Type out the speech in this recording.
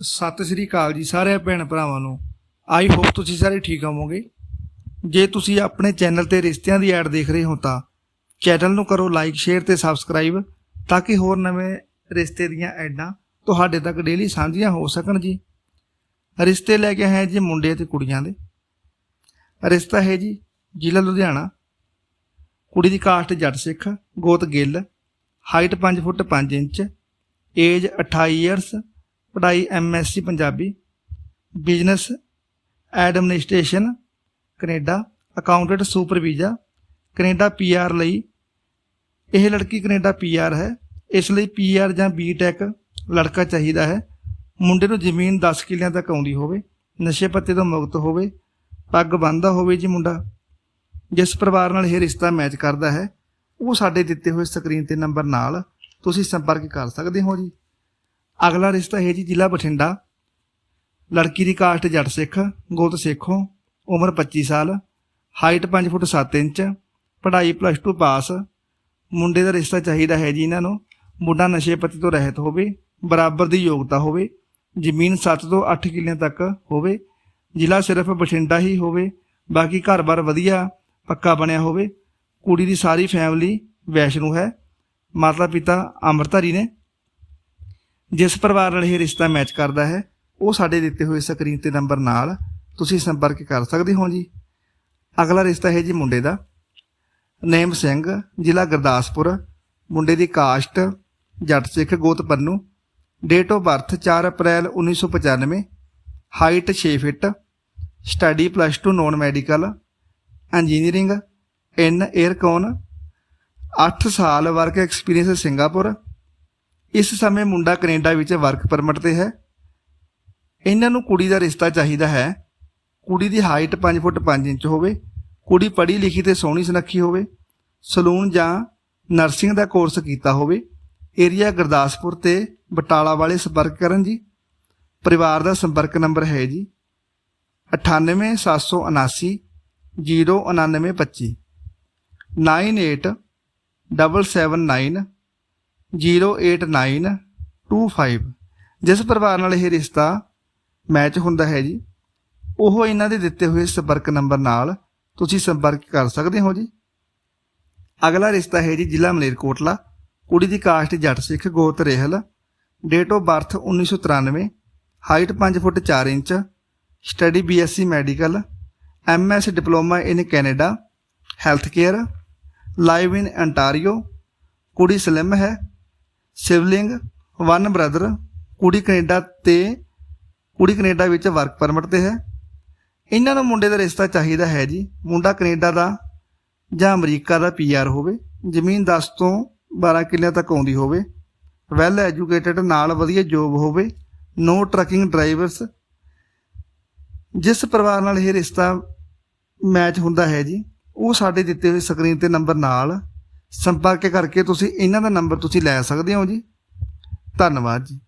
ਸਤਿ ਸ੍ਰੀ ਅਕਾਲ ਜੀ ਸਾਰੇ ਭੈਣ ਭਰਾਵਾਂ ਨੂੰ। ਆਈ ਹੋਪ ਤੁਸੀਂ ਸਾਰੇ ਠੀਕ ਹੋਵੋਗੇ। ਜੇ ਤੁਸੀਂ ਆਪਣੇ ਚੈਨਲ ਤੇ ਰਿਸ਼ਤਿਆਂ ਦੀ ਐਡ ਦੇਖ ਰਹੇ ਹੋ ਤਾਂ ਚੈਨਲ ਨੂੰ ਕਰੋ ਲਾਈਕ, ਸ਼ੇਅਰ ਤੇ ਸਬਸਕ੍ਰਾਈਬ ਤਾਂ ਕਿ ਹੋਰ ਨਵੇਂ ਰਿਸ਼ਤੇ ਦੀਆਂ ਐਡਾਂ ਤੁਹਾਡੇ ਤੱਕ ਡੇਲੀ ਸਾਂਝੀਆਂ ਹੋ ਸਕਣ ਜੀ। ਰਿਸ਼ਤੇ ਲੈ ਕੇ ਹੈ ਜੀ ਮੁੰਡੇ ਤੇ ਕੁੜੀਆਂ ਦੇ। ਰਿਸ਼ਤਾ ਹੈ ਜੀ ਜ਼ਿਲ੍ਹਾ ਲੁਧਿਆਣਾ। ਕੁੜੀ ਦੀ ਕਾਸਟ ਜੱਟ ਸਿੱਖ, ਗੋਤ Gill, height 5 foot 5 inch, age 28 years ਪੜ੍ਹਾਈ MSc Punjabi, business, administration, Canada, accountant super visa Canada PR ਲਈ। ਇਹ ਲੜਕੀ ਕੈਨੇਡਾ ਪੀਆਰ ਹੈ। ਇਸ ਲਈ ਪੀਆਰ ਜਾਂ ਬੀਟੈਕ ਲੜਕਾ ਚਾਹੀਦਾ ਹੈ। ਮੁੰਡੇ ਨੂੰ ਜ਼ਮੀਨ 10 ਕਿੱਲਿਆਂ ਤੱਕ ਆਉਂਦੀ ਹੋਵੇ, ਨਸ਼ੇ ਪੱਤੇ ਤੋਂ ਮੁਕਤ ਹੋਵੇ, ਪੱਗ ਬੰਨ੍ਹਦਾ ਹੋਵੇ ਜੀ ਮੁੰਡਾ। ਜਿਸ ਪਰਿਵਾਰ ਨਾਲ ਇਹ ਰਿਸ਼ਤਾ ਮੈਚ ਕਰਦਾ ਹੈ, ਉਹ ਸਾਡੇ ਦਿੱਤੇ ਹੋਏ ਸਕਰੀਨ ਤੇ ਨੰਬਰ ਨਾਲ ਤੁਸੀਂ ਸੰਪਰਕ ਕਰ ਸਕਦੇ ਹੋ ਜੀ। ਅਗਲਾ ਰਿਸ਼ਤਾ ਹੈ ਜੀ ਜ਼ਿਲ੍ਹਾ ਬਠਿੰਡਾ। ਲੜਕੀ ਦੀ ਕਾਸਟ ਜੱਟ ਸਿੱਖ, ਗੋਤ ਸਿੱਖੋਂ, ਉਮਰ 25 ਸਾਲ, ਹਾਈਟ 5 ਫੁੱਟ 7 ਇੰਚ, ਪੜ੍ਹਾਈ ਪਲੱਸ 2 ਪਾਸ। ਮੁੰਡੇ ਦਾ ਰਿਸ਼ਤਾ ਚਾਹੀਦਾ ਹੈ ਜੀ ਇਹਨਾਂ ਨੂੰ, ਮੁੰਡਾ ਨਸ਼ੇ ਪੱਤੇ ਤੋਂ ਰਹਿਤ ਹੋਵੇ, ਬਰਾਬਰ ਦੀ ਯੋਗਤਾ ਹੋਵੇ, ਜ਼ਮੀਨ 7 ਤੋਂ 8 ਕਿੱਲਿਆਂ ਤੱਕ ਹੋਵੇ, ਜ਼ਿਲ੍ਹਾ ਸਿਰਫ ਬਠਿੰਡਾ ਹੀ ਹੋਵੇ, ਬਾਕੀ ਘਰ-ਬਾਰ ਵਧੀਆ, ਪੱਕਾ ਬਣਿਆ ਹੋਵੇ। ਕੁੜੀ ਦੀ ਸਾਰੀ ਫੈਮਿਲੀ ਵੈਸ਼ਨੂ ਹੈ। ਮਾਤਾ ਪਿਤਾ ਅੰਮ੍ਰਿਤਧਾਰੀ ਨੇ ਜਿਸ ਪਰਿਵਾਰ ਨਾਲ ਇਹ ਰਿਸ਼ਤਾ ਮੈਚ ਕਰਦਾ ਹੈ, ਉਹ ਸਾਡੇ ਦਿੱਤੇ ਹੋਏ ਸਕਰੀਨ ਤੇ ਨੰਬਰ ਨਾਲ ਤੁਸੀਂ ਸੰਪਰਕ ਕਰ ਸਕਦੇ ਹੋ ਜੀ। ਅਗਲਾ ਰਿਸ਼ਤਾ ਹੈ ਜੀ ਮੁੰਡੇ ਦਾ। ਨੇਮ ਸਿੰਘ, ਜ਼ਿਲ੍ਹਾ ਗੁਰਦਾਸਪੁਰ। ਮੁੰਡੇ ਦੀ ਕਾਸਟ, ਜੱਟ ਸਿੱਖ ਗੋਤ Pannu. Date of birth 4 April 1995 height 6 feet study plus 2 non medical engineering in 에ਅਰਕੌਨ 8 ਸਾਲ ਵਰਕ ਐਕਸਪੀਰੀਅੰਸ ਸਿੰਗਾਪੁਰ ਇਸ ਸਮੇਂ ਮੁੰਡਾ ਕੈਨੇਡਾ ਵਿੱਚ ਵਰਕ ਪਰਮਿਟ ਤੇ ਹੈ। ਇਹਨਾਂ ਨੂੰ ਕੁੜੀ ਦਾ ਰਿਸ਼ਤਾ ਚਾਹੀਦਾ ਹੈ। ਕੁੜੀ ਦੀ ਹਾਈਟ 5 ਫੁੱਟ 5 ਇੰਚ ਹੋਵੇ। ਕੁੜੀ ਪੜ੍ਹੀ ਲਿਖੀ ਤੇ ਸੋਹਣੀ ਸੁਨੱਖੀ ਹੋਵੇ। ਸਲੂਨ ਜਾਂ ਨਰਸਿੰਗ ਦਾ ਕੋਰਸ ਕੀਤਾ ਹੋਵੇ। ਏਰੀਆ ਗੁਰਦਾਸਪੁਰ ਤੇ ਬਟਾਲਾ ਵਾਲੇ ਸੰਪਰਕ ਕਰਨ ਜੀ। ਪਰਿਵਾਰ ਦਾ ਸੰਪਰਕ ਨੰਬਰ ਹੈ ਜੀ। 98779 09925 9877908925 ਜਿਸ ਪਰਿਵਾਰ ਨਾਲ ਇਹ ਰਿਸ਼ਤਾ ਮੈਚ ਹੁੰਦਾ ਹੈ ਜੀ, ਉਹ ਇਹਨਾਂ ਦੇ ਦਿੱਤੇ ਹੋਏ ਸੰਪਰਕ ਨੰਬਰ ਨਾਲ ਤੁਸੀਂ ਸੰਪਰਕ ਕਰ ਸਕਦੇ ਹੋ ਜੀ। ਅਗਲਾ ਰਿਸ਼ਤਾ ਹੈ ਜੀ ਜ਼ਿਲ੍ਹਾ ਮਲੇਰਕੋਟਲਾ। ਕੁੜੀ ਦੀ ਕਾਸਟ ਜੱਟ ਸਿੱਖ ਗੋਤ Rehal. Date of birth 1993 height 5 foot 4 inch. Study BSc medical MS diploma in Canada health care live in Ontario ਕੁੜੀ ਸਲਿਮ ਹੈ। ਸਿਵਲਿੰਗ, ਵਨ ਬ੍ਰਦਰ, ਕੁੜੀ ਕੈਨੇਡਾ ਤੇ ਕੁੜੀ ਕੈਨੇਡਾ ਵਿੱਚ ਵਰਕ ਪਰਮਿਟ ਤੇ ਹੈ। ਇਹਨਾਂ ਨੂੰ ਮੁੰਡੇ ਦਾ ਰਿਸ਼ਤਾ ਚਾਹੀਦਾ ਹੈ ਜੀ। ਮੁੰਡਾ ਕੈਨੇਡਾ ਦਾ ਜਾਂ ਅਮਰੀਕਾ ਦਾ ਪੀਆਰ ਹੋਵੇ, ਜ਼ਮੀਨ 10 ਤੋਂ 12 ਕਿੱਲਿਆਂ ਤੱਕ ਆਉਂਦੀ ਹੋਵੇ ਵੈਲ ਐਜੂਕੇਟਡ ਨਾਲ ਵਧੀਆ ਜੋਬ ਹੋਵੇ ਨੋ ਟਰੱਕਿੰਗ ਡਰਾਈਵਰਸ ਜਿਸ ਪਰਿਵਾਰ ਨਾਲ ਇਹ ਰਿਸ਼ਤਾ ਮੈਚ ਹੁੰਦਾ ਹੈ ਜੀ, ਉਹ ਸਾਡੇ ਦਿੱਤੇ ਹੋਏ ਸਕਰੀਨ ਤੇ ਨੰਬਰ ਨਾਲ ਸੰਪਰਕ ਕਰਕੇ ਤੁਸੀਂ ਇਹਨਾਂ ਦਾ ਨੰਬਰ ਤੁਸੀਂ ਲੈ ਸਕਦੇ ਹੋ ਜੀ। ਧੰਨਵਾਦ ਜੀ।